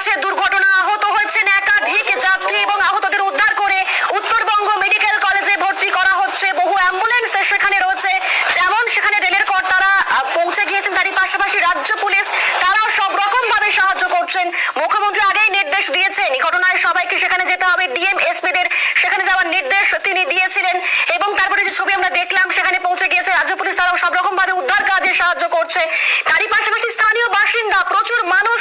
আছে দুর্ঘটনা আহত হয়েছেন একাধিক যাত্রী এবং আহতদের উদ্ধার করে উত্তরবঙ্গ মেডিকেল কলেজে ভর্তি করা হচ্ছে। বহু অ্যাম্বুলেন্স সেখানে রয়েছে। যেমন সেখানে রেলের কর্তারা পৌঁছে গিয়েছেন। তারই পাশাপাশি রাজ্য পুলিশ, তারাও সব রকম ভাবে সাহায্য করছেন। মুখ্যমন্ত্রী আগেই নির্দেশ দিয়েছেন। ঘটনায় সবাইকে সেখানে যেতে হবে। ডিএম এসপিদের সেখানে যাওয়ার নির্দেশ তিনি দিয়েছিলেন। এবং তারপরে যে ছবি আমরা দেখলাম, সেখানে পৌঁছে গিয়েছে রাজ্য পুলিশ। তারাও সব রকম ভাবে উদ্ধার কাজে সাহায্য করছে। তারই পাশাপাশি স্থানীয় বাসিন্দা, প্রচুর মানুষ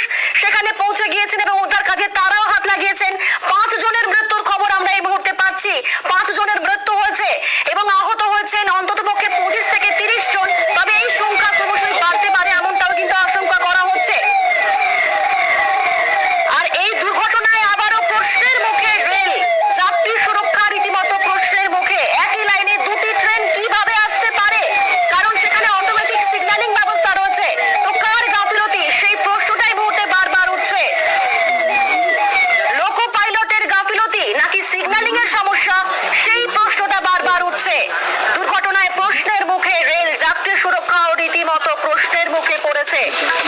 Tech.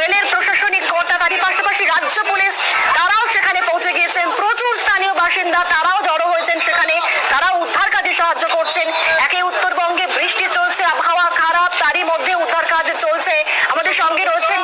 রেলের প্রশাসনিক কর্তা তারই পাশাপাশি রাজ্য পুলিশ, তারাও সেখানে পৌঁছে গিয়েছেন। প্রচুর স্থানীয় বাসিন্দা, তারাও জড়ো হয়েছেন সেখানে। তারাও উদ্ধার কাজে সাহায্য করছেন। একে উত্তরবঙ্গে বৃষ্টি চলছে, আবহাওয়া খারাপ, তারই মধ্যে উদ্ধার কাজ চলছে। আমাদের সঙ্গে রয়েছে